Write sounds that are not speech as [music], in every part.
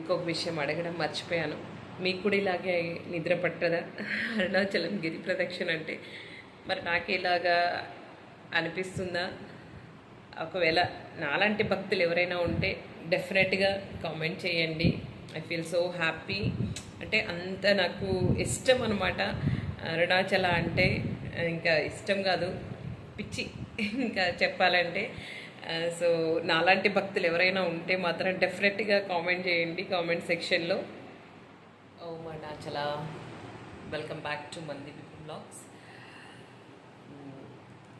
ఇంకొక విషయం అడగడం మర్చిపోయాను. మీకు కూడా ఇలాగే నిద్ర పట్టదా అరుణాచలం గిరి ప్రదక్షిణ అంటే. మరి నాకు ఇలాగా అనిపిస్తుందా? ఒకవేళ నాలాంటి భక్తులు ఎవరైనా ఉంటే డెఫినెట్గా కామెంట్ చేయండి. I feel so happy. అంటే అంత నాకు ఇష్టం అనమాట అరుణాచల అంటే ఇంకా ఇష్టం కాదు. పిచ్చి. ఇంకా చెప్పాలంటే Uh, సో నాలాంటి భక్తులు ఎవరైనా ఉంటే మాత్రం డెఫినెట్గా కామెంట్ చేయండి కామెంట్ సెక్షన్లో ఓ అరుణాచల వెల్కమ్ బ్యాక్ టు మంది బ్లాగ్స్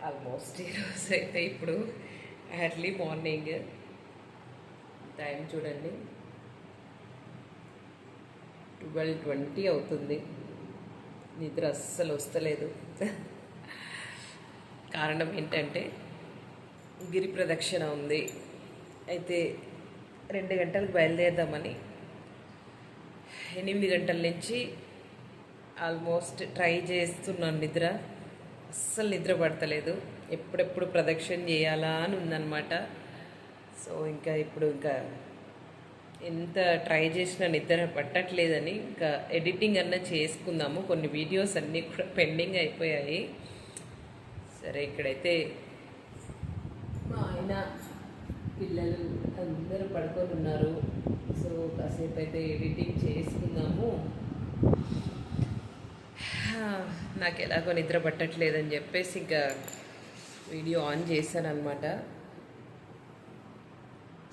ఆల్మోస్ట్ ఈరోజు అయితే ఇప్పుడు ఎర్లీ మార్నింగ్ టైం చూడండి. ట్వెల్వ్ ట్వంటీ అవుతుంది. నిద్ర అస్సలు వస్తలేదు. [laughs] కారణం ఏంటంటే గిరి ప్రదక్షిణ ఉంది. అయితే రెండు గంటలకు బయలుదేరదామని ఎనిమిది గంటల నుంచి ఆల్మోస్ట్ ట్రై చేస్తున్నాను నిద్ర. అస్సలు నిద్ర పడతలేదు. ఎప్పుడెప్పుడు ప్రదక్షిణ చేయాలా అని ఉందన్నమాట. సో ఇంకా ఇప్పుడు ఇంకా ఎంత ట్రై చేసినా నిద్ర పట్టట్లేదని ఇంకా ఎడిటింగ్ అన్నా చేసుకుందాము. కొన్ని వీడియోస్ అన్నీ కూడా పెండింగ్ అయిపోయాయి. సరే ఇక్కడైతే ఆయన పిల్లలు అందరూ పడుకొని ఉన్నారు సో కాసేపు అయితే ఎడిటింగ్ చేసుకుందాము. నాకు ఎలాగో నిద్ర పట్టట్లేదని చెప్పేసి ఇంకా వీడియో ఆన్ చేశాను అనమాట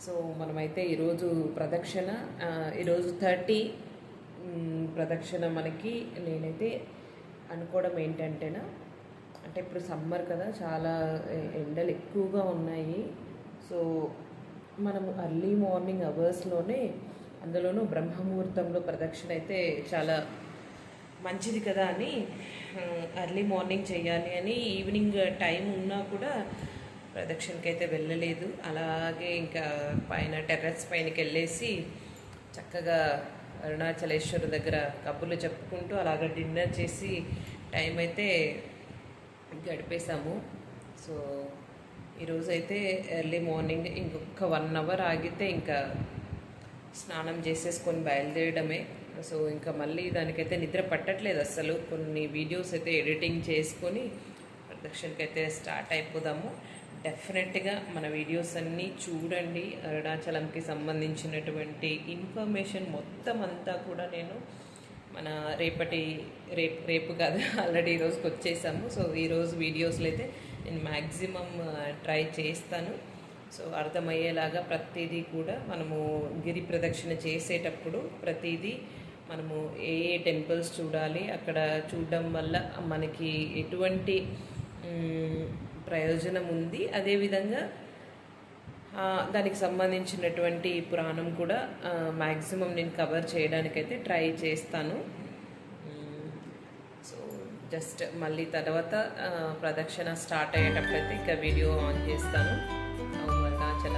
సో మనమైతే ఈరోజు ప్రదక్షిణ ఈరోజు థర్టీ ప్రదక్షిణ మనకి నేనైతే అనుకోవడం ఏంటంటేనా అంటే ఇప్పుడు సమ్మర్ కదా చాలా ఎండలు ఎక్కువగా ఉన్నాయి. సో మనము అర్లీ మార్నింగ్ అవర్స్లోనే అందులోనూ బ్రహ్మముహూర్తంలో ప్రదక్షిణ అయితే చాలా మంచిది కదా అని అర్లీ మార్నింగ్ చేయాలి అని ఈవినింగ్ టైం ఉన్నా కూడా ప్రదక్షిణకి అయితే వెళ్ళలేదు. అలాగే ఇంకా పైన టెర్రస్ పైనకి వెళ్ళేసి చక్కగా అరుణాచలేశ్వరు దగ్గర కబుర్లు చెప్పుకుంటూ అలాగ డిన్నర్ చేసి టైం అయితే గడిపేశాము. సో ఈరోజు అయితే ఎర్లీ మార్నింగ్ ఇంకొక వన్ అవర్ ఆగితే ఇంకా స్నానం చేసేసుకొని బయలుదేరడమే. సో ఇంకా మళ్ళీ దానికైతే నిద్ర పట్టట్లేదు అసలు కొన్ని వీడియోస్ అయితే ఎడిటింగ్ చేసుకొని ప్రదక్షిణకి అయితే స్టార్ట్ అయిపోదాము. డెఫినెట్గా మన వీడియోస్ అన్నీ చూడండి. అరుణాచలంకి సంబంధించినటువంటి ఇన్ఫర్మేషన్ మొత్తం అంతా కూడా నేను మన రేపటి రేపు రేపు కాదు [laughs] ఆల్రెడీ ఈరోజుకి వచ్చేసాము. సో ఈరోజు వీడియోస్లో అయితే నేను మ్యాక్సిమం ట్రై చేస్తాను. సో అర్థమయ్యేలాగా ప్రతిదీ కూడా మనము గిరి ప్రదక్షిణ చేసేటప్పుడు ప్రతిదీ మనము ఏ ఏ టెంపుల్స్ చూడాలి అక్కడ చూడడం వల్ల మనకి ఎటువంటి ప్రయోజనం ఉంది. అదేవిధంగా దానికి సంబంధించినటువంటి పురాణం కూడా మ్యాక్సిమం నేను కవర్ చేయడానికైతే ట్రై చేస్తాను. సో జస్ట్ మళ్ళీ తర్వాత ప్రదక్షిణ స్టార్ట్ అయ్యేటప్పుడైతే ఇంకా వీడియో ఆన్ చేస్తాను. అరుణాచల